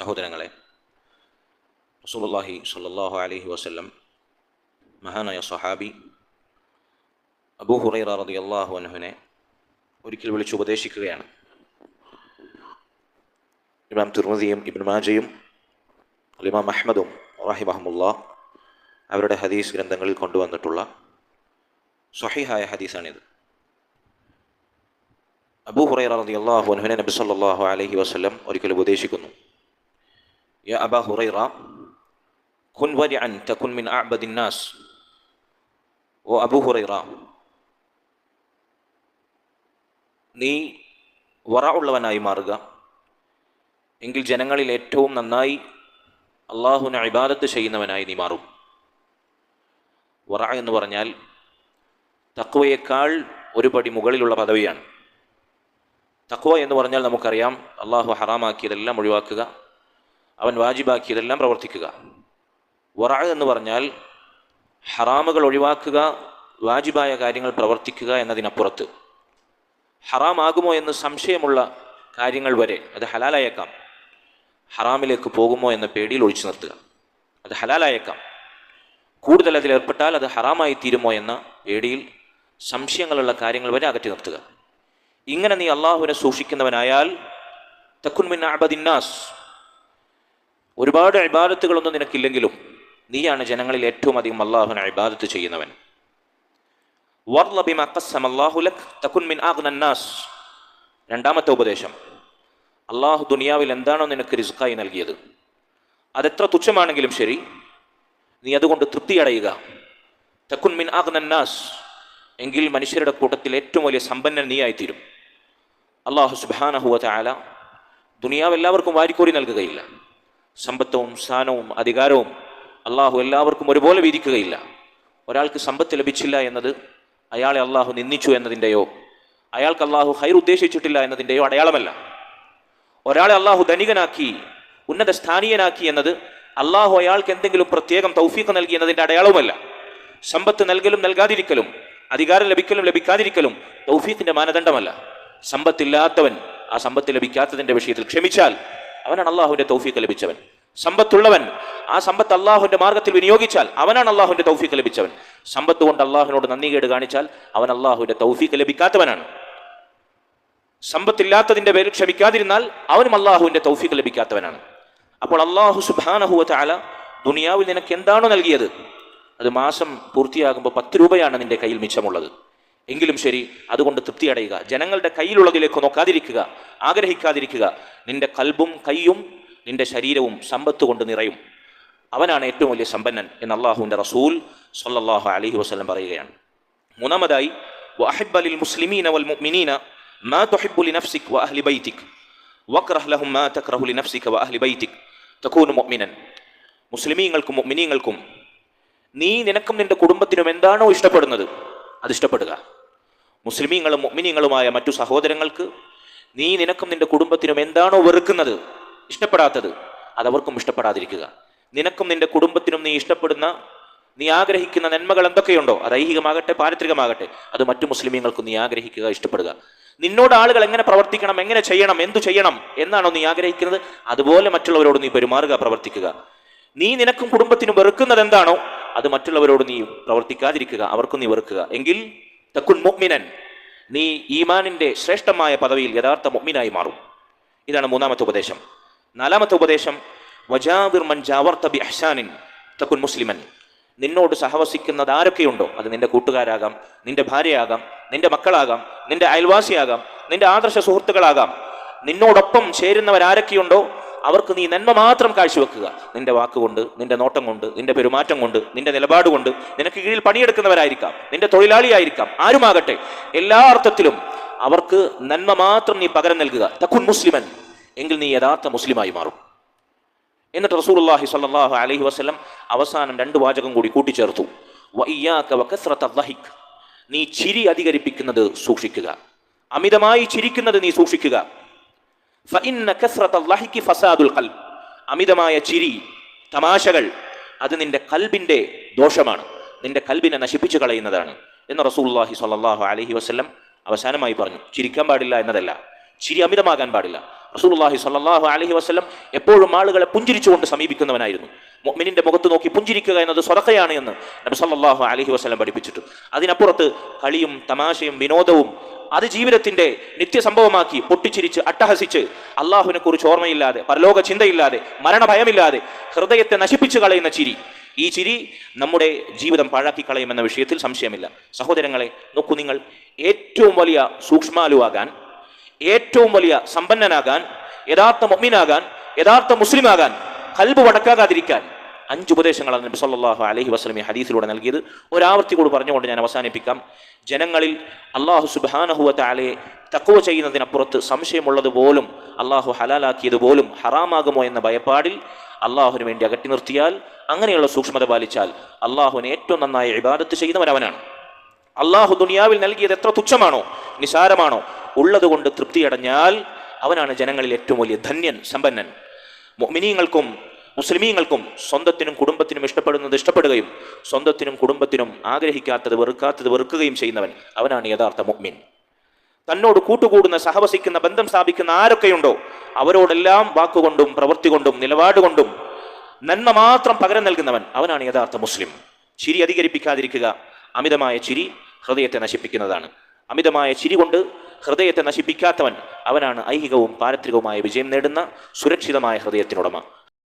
സഹോദരങ്ങളെ റസൂലുള്ളാഹി സ്വല്ലല്ലാഹു അലൈഹി വസല്ലം മഹാനായ സഹാബി അബൂ ഹുറൈറ റളിയല്ലാഹു അൻഹുവിനെ ഒരിക്കൽ വിളിച്ച് ഉപദേശിക്കുകയാണ്. ഇമാം തിർമതിയും ഇബ്നു മാജയും ഇമാം അഹ്മദും റഹിമഹമുല്ല അവരുടെ ഹദീസ് ഗ്രന്ഥങ്ങളിൽ കൊണ്ടുവന്നിട്ടുള്ള സ്വഹിഹായ ഹദീസാണിത്. അബൂ ഹുറൈറ റളിയല്ലാഹു അൻഹുവിനെ നബി സല്ലല്ലാഹു അലൈഹി വസല്ലം ഒരിക്കൽ ഉപദേശിക്കുന്നു. യാ أبا هريرة كن ورعا تكن من أعبد الناس. وأبو هريرة നീ വറ ഉള്ളവനായി മാറുക. എങ്കിൽ ജനങ്ങളിൽ ഏറ്റവും നന്നായി അള്ളാഹുവിനെ ഇബാദത്ത് ചെയ്യുന്നവനായി നീ മാറും. വറ എന്ന് പറഞ്ഞാൽ തക്വയേക്കാൾ ഒരു പടി മുകളിലുള്ള പദവിയാണ്. തക്വ എന്ന് പറഞ്ഞാൽ നമുക്കറിയാം അള്ളാഹു ഹറാമാക്കിയതെല്ലാം ഒഴിവാക്കുക. അവൻ വാജിബാക്കിയതെല്ലാം പ്രവർത്തിക്കുക. വറ എന്ന് പറഞ്ഞാൽ ഹറാമുകൾ ഒഴിവാക്കുക വാജിബായ കാര്യങ്ങൾ പ്രവർത്തിക്കുക എന്നതിനപ്പുറത്ത്. ഹറാമാകുമോ എന്ന് സംശയമുള്ള കാര്യങ്ങൾ വരെ അത് ഹലാലായേക്കാം. ഹറാമിലേക്ക് പോകുമോ എന്ന പേടിയിൽ ഒഴിച്ചു നിർത്തുക. അത് ഹലാലായേക്കാം. കൂടുതൽ അതിൽ ഏർപ്പെട്ടാൽ അത് ഹറാമായി തീരുമോ എന്ന പേടിയിൽ സംശയങ്ങളുള്ള കാര്യങ്ങൾ വരെ അകറ്റി നിർത്തുക. ഇങ്ങനെ നീ അള്ളാഹുവിനെ സൂക്ഷിക്കുന്നവനായാൽ തക്കുൻമിൻ അബദിന്നാസ് ഒരുപാട് ഇബാദത്തുകളൊന്നും നിനക്കില്ലെങ്കിലും നീയാണ് ജനങ്ങളിൽ ഏറ്റവും അധികം അള്ളാഹുവിനെ അഭിബാദത്ത് ചെയ്യുന്നവൻ. രണ്ടാമത്തെ ഉപദേശം. അള്ളാഹു ദുനിയാവിൽ എന്താണോ നിനക്ക് റിസ്ക്കായി നൽകിയത്? അതെത്ര തുച്ഛമാണെങ്കിലും ശരി നീ അതുകൊണ്ട് തൃപ്തി അടയുക തക്കുൻ മിൻ ആഗ്നന്നാസ് എങ്കിൽ മനുഷ്യരുടെ കൂട്ടത്തിൽ ഏറ്റവും വലിയ സമ്പന്നൻ നീ നീയായിത്തീരും അള്ളാഹു സുബാനഹുവ ചാല ദുനിയാവ് എല്ലാവർക്കും വാരിക്കോരി നൽകുകയില്ല. സമ്പത്തവും സ്ഥാനവും അധികാരവും അള്ളാഹു എല്ലാവർക്കും ഒരുപോലെ വിധിക്കുകയില്ല ഒരാൾക്ക് സമ്പത്ത് ലഭിച്ചില്ല എന്നത് അയാളെ അള്ളാഹു നിന്ദിച്ചു എന്നതിന്റെയോ അയാൾക്ക് അള്ളാഹു ഹൈർ ഉദ്ദേശിച്ചിട്ടില്ല എന്നതിന്റെയോ അടയാളമല്ല. ഒരാളെ അള്ളാഹു ധനികനാക്കി ഉന്നത സ്ഥാനീയനാക്കി എന്നത് അള്ളാഹു അയാൾക്ക് എന്തെങ്കിലും പ്രത്യേകം തൗഫീഖ് നൽകി എന്നതിന്റെ അടയാളവുമല്ല. സമ്പത്ത് നൽകലും നൽകാതിരിക്കലും അധികാരം ലഭിക്കലും ലഭിക്കാതിരിക്കലും തൗഫീഖിന്റെ മാനദണ്ഡമല്ല. സമ്പത്തില്ലാത്തവൻ ആ സമ്പത്ത് ലഭിക്കാത്തതിന്റെ വിഷയത്തിൽ ക്ഷമിച്ചാൽ അവനാണ് അള്ളാഹുവിന്റെ തൗഫീക്ക് ലഭിച്ചവൻ. സമ്പത്തുള്ളവൻ ആ സമ്പത്ത് അള്ളാഹുവിന്റെ മാർഗത്തിൽ വിനിയോഗിച്ചാൽ അവനാണ് അള്ളാഹുവിന്റെ തൗഫീക്ക് ലഭിച്ചവൻ. സമ്പത്ത് കൊണ്ട് അള്ളാഹുവിനോട് നന്ദികേട് കാണിച്ചാൽ അവൻ അള്ളാഹുവിന്റെ തൗഫീക്ക് ലഭിക്കാത്തവനാണ്. സമ്പത്തില്ലാത്തതിന്റെ പേരിൽ ക്ഷമിക്കാതിരുന്നാൽ അവനും അള്ളാഹുവിന്റെ തൗഫീക്ക് ലഭിക്കാത്തവനാണ്. അപ്പോൾ അള്ളാഹു സുബാനഹുവ ദുനിയാവിൽ നിനക്ക് എന്താണോ നൽകിയത്? അത് മാസം പൂർത്തിയാകുമ്പോൾ പത്ത് രൂപയാണ് നിന്റെ കയ്യിൽ മിച്ചമുള്ളത്. എങ്കിലും ശരി അതുകൊണ്ട് തൃപ്തി അടയുക ജനങ്ങളുടെ കയ്യിലുള്ളതിലേക്ക് നോക്കാതിരിക്കുക ആഗ്രഹിക്കാതിരിക്കുക നിന്റെ കൽബും കൈയും നിന്റെ ശരീരവും സമ്പത്ത് കൊണ്ട് നിറയും അവനാണ് ഏറ്റവും വലിയ സമ്പന്നൻ എന്ന് അള്ളാഹുവിൻ്റെ റസൂൽ സല്ലല്ലാഹു അലൈഹി വസല്ലം പറയുകയാണ് മൂന്നാമതായി وأحب للمسلمين والمؤمنين ما تحب لنفسك وأهل بيتك واكره لهم ما تكره لنفسك وأهل بيتك تكون مؤمنا മുസ്ലിമീങ്ങൾക്കും മുഅ്മിനീങ്ങൾക്കും നീ നിനക്കും നിന്റെ കുടുംബത്തിനും എന്താണോ ഇഷ്ടപ്പെടുന്നത് അത് ഇഷ്ടപ്പെടുക മുസ്ലിമീങ്ങളും മുഗ്മിനീങ്ങളുമായ മറ്റു സഹോദരങ്ങൾക്ക് നീ നിനക്കും നിന്റെ കുടുംബത്തിനും എന്താണോ വെറുക്കുന്നത് ഇഷ്ടപ്പെടാത്തത് അതവർക്കും ഇഷ്ടപ്പെടാതിരിക്കുക. നിനക്കും നിന്റെ കുടുംബത്തിനും നീ ഇഷ്ടപ്പെടുന്ന നീ ആഗ്രഹിക്കുന്ന നന്മകൾ എന്തൊക്കെയുണ്ടോ? അത് ഐഹികമാകട്ടെ പാരിത്രികമാകട്ടെ. അത് മറ്റു മുസ്ലിമീങ്ങൾക്കും നീ ആഗ്രഹിക്കുക ഇഷ്ടപ്പെടുക. നിന്നോട് ആളുകൾ എങ്ങനെ പ്രവർത്തിക്കണം എങ്ങനെ ചെയ്യണം എന്തു ചെയ്യണം എന്നാണോ നീ ആഗ്രഹിക്കുന്നത് അതുപോലെ മറ്റുള്ളവരോട് നീ പെരുമാറുക പ്രവർത്തിക്കുക. നീ നിനക്കും കുടുംബത്തിനും വെറുക്കുന്നത് എന്താണോ അത് മറ്റുള്ളവരോട് നീ പ്രവർത്തിക്കാതിരിക്കുക അവർക്കും നീ വെറുക്കുക. എങ്കിൽ തക്കുൻ മുഅ്മിനൻ. നീ ഈമാനിന്റെ ശ്രേഷ്ഠമായ പദവിയിൽ യഥാർത്ഥ മുഅ്മിനായി മാറും. ഇതാണ് മൂന്നാമത്തെ ഉപദേശം. നാലാമത്തെ ഉപദേശം വജാവിർ മൻ ജാവർത്ത ബി അഹ്സാനിൻ തക്കുൻ മുസ്ലിമൻ. നിന്നോട് സഹവസിക്കുന്നത് ആരൊക്കെയുണ്ടോ? അത് നിന്റെ കൂട്ടുകാരാകാം നിന്റെ ഭാര്യയാകാം നിന്റെ മക്കളാകാം നിന്റെ അയൽവാസിയാകാം നിന്റെ ആദർശ സുഹൃത്തുക്കളാകാം. നിന്നോടൊപ്പം ചേരുന്നവരാരൊക്കെയുണ്ടോ? അവർക്ക് നീ നന്മ മാത്രം കാഴ്ചവെക്കുക. നിന്റെ വാക്കുകൊണ്ട് നിന്റെ നോട്ടം കൊണ്ട് നിന്റെ പെരുമാറ്റം കൊണ്ട് നിന്റെ നിലപാട് കൊണ്ട് നിനക്ക് കീഴിൽ പണിയെടുക്കുന്നവരായിരിക്കാം. നിന്റെ തൊഴിലാളിയായിരിക്കാം. ആരുമാകട്ടെ എല്ലാ അർത്ഥത്തിലും അവർക്ക് നന്മ മാത്രം നീ പകരം നൽകുക. തക്കുൻ മുസ്ലിമൻ എങ്കിൽ നീ യഥാർത്ഥ മുസ്ലിമായി മാറും. എന്നിട്ട് റസൂലുള്ളാഹി സ്വല്ലല്ലാഹു അലൈഹി വസല്ലം അവസാനം രണ്ട് വാചകം കൂടി കൂട്ടിച്ചേർത്തു. നീ ചിരി അധികരിപ്പിക്കുന്നത് സൂക്ഷിക്കുക. അമിതമായി ചിരിക്കുന്നത് നീ സൂക്ഷിക്കുക. അമിതമായ ചിരി തമാശകൾ അത് നിന്റെ കൽബിന്റെ ദോഷമാണ്. നിന്റെ കൽബിനെ നശിപ്പിച്ചു കളയുന്നതാണ് എന്ന് റസൂലുള്ളാഹി സ്വല്ലല്ലാഹു അലഹി വസല്ലം അവസാനമായി പറഞ്ഞു. ചിരിക്കാൻ പാടില്ല എന്നതല്ല. ചിരി അമിതമാകാൻ പാടില്ല. റസൂലുള്ളാഹി സ്വല്ലല്ലാഹു അലൈഹി വസല്ലം എപ്പോഴും ആളുകളെ പുഞ്ചിരിച്ചുകൊണ്ട് സമീപിക്കുന്നവനായിരുന്നു. മുഅ്മിനിന്റെ മുഖത്ത് നോക്കി പുഞ്ചിരിക്കുക എന്നത് സ്വതക്കയാണ് എന്ന് നബി സല്ലല്ലാഹു അലൈഹി വസല്ലം പഠിപ്പിച്ചിട്ടു. അതിനപ്പുറത്ത് കളിയും തമാശയും വിനോദവും അത് ജീവിതത്തിന്റെ നിത്യസംഭവമാക്കി പൊട്ടിച്ചിരിച്ച് അട്ടഹസിച്ച് അള്ളാഹുവിനെ കുറിച്ച് ഓർമ്മയില്ലാതെ പരലോക ചിന്തയില്ലാതെ മരണഭയമില്ലാതെ ഹൃദയത്തെ നശിപ്പിച്ചു കളയുന്ന ചിരി. ഈ ചിരി നമ്മുടെ ജീവിതം പാഴാക്കി കളയുമെന്ന വിഷയത്തിൽ സംശയമില്ല. സഹോദരങ്ങളെ നോക്കൂ നിങ്ങൾ ഏറ്റവും വലിയ സൂക്ഷ്മാലുവാകാൻ ഏറ്റവും വലിയ സമ്പന്നനാകാൻ യഥാർത്ഥ മൊമ്മീനാകാൻ യഥാർത്ഥ മുസ്ലിമാകാൻ കൽബ് വടക്കാകാതിരിക്കാൻ അഞ്ച് ഉപദേശങ്ങളാണ് നബി സല്ലാഹു അലഹി വസ്ലമി ഹദീസിലൂടെ നൽകിയത്. ഒരാവർത്തി കൂടി പറഞ്ഞുകൊണ്ട് ഞാൻ അവസാനിപ്പിക്കാം. ജനങ്ങളിൽ അള്ളാഹു സുബ്ഹാനഹുവ തആലയെ തക്കവ ചെയ്യുന്നതിനപ്പുറത്ത് സംശയമുള്ളത് പോലും അള്ളാഹു ഹലാലാക്കിയത് പോലും ഹറാമാകുമോ എന്ന ഭയപ്പാടിൽ അള്ളാഹുവിന് വേണ്ടി അകറ്റി നിർത്തിയാൽ അങ്ങനെയുള്ള സൂക്ഷ്മത പാലിച്ചാൽ അള്ളാഹുവിനെ ഏറ്റവും നന്നായി ഇബാദത്ത് ചെയ്യുന്നവരവനാണ്. അള്ളാഹു ദുനിയാവിൽ നൽകിയത് എത്ര തുച്ഛമാണോ നിസാരമാണോ ഉള്ളതുകൊണ്ട് തൃപ്തിയടഞ്ഞാൽ അവനാണ് ജനങ്ങളിൽ ഏറ്റവും വലിയ ധന്യൻ സമ്പന്നൻ. മുഅ്മിനീങ്ങൾക്കും മുസ്ലിമീങ്ങൾക്കും സ്വന്തത്തിനും കുടുംബത്തിനും ഇഷ്ടപ്പെടുന്നത് ഇഷ്ടപ്പെടുകയും സ്വന്തത്തിനും കുടുംബത്തിനും ആഗ്രഹിക്കാത്തത് വെറുക്കാത്തത് വെറുക്കുകയും ചെയ്യുന്നവൻ അവനാണ് യഥാർത്ഥ മുഅ്മിൻ. തന്നോട് കൂട്ടുകൂടുന്ന സഹവസിക്കുന്ന ബന്ധം സ്ഥാപിക്കുന്ന ആരൊക്കെയുണ്ടോ അവരോടെല്ലാം വാക്കുകൊണ്ടും പ്രവൃത്തി കൊണ്ടും നിലപാടുകൊണ്ടും നന്മ മാത്രം പകരം നൽകുന്നവൻ അവനാണ് യഥാർത്ഥ മുസ്ലിം. ചിരി അധികരിപ്പിക്കാതിരിക്കുക അമിതമായ ചിരി ഹൃദയത്തെ നശിപ്പിക്കുന്നതാണ്. അമിതമായ ചിരി കൊണ്ട് ഹൃദയത്തെ നശിപ്പിക്കാത്തവൻ അവനാണ് ഐഹികവും പാരത്രികവുമായ വിജയം നേടുന്ന സുരക്ഷിതമായ ഹൃദയത്തിനുടമ.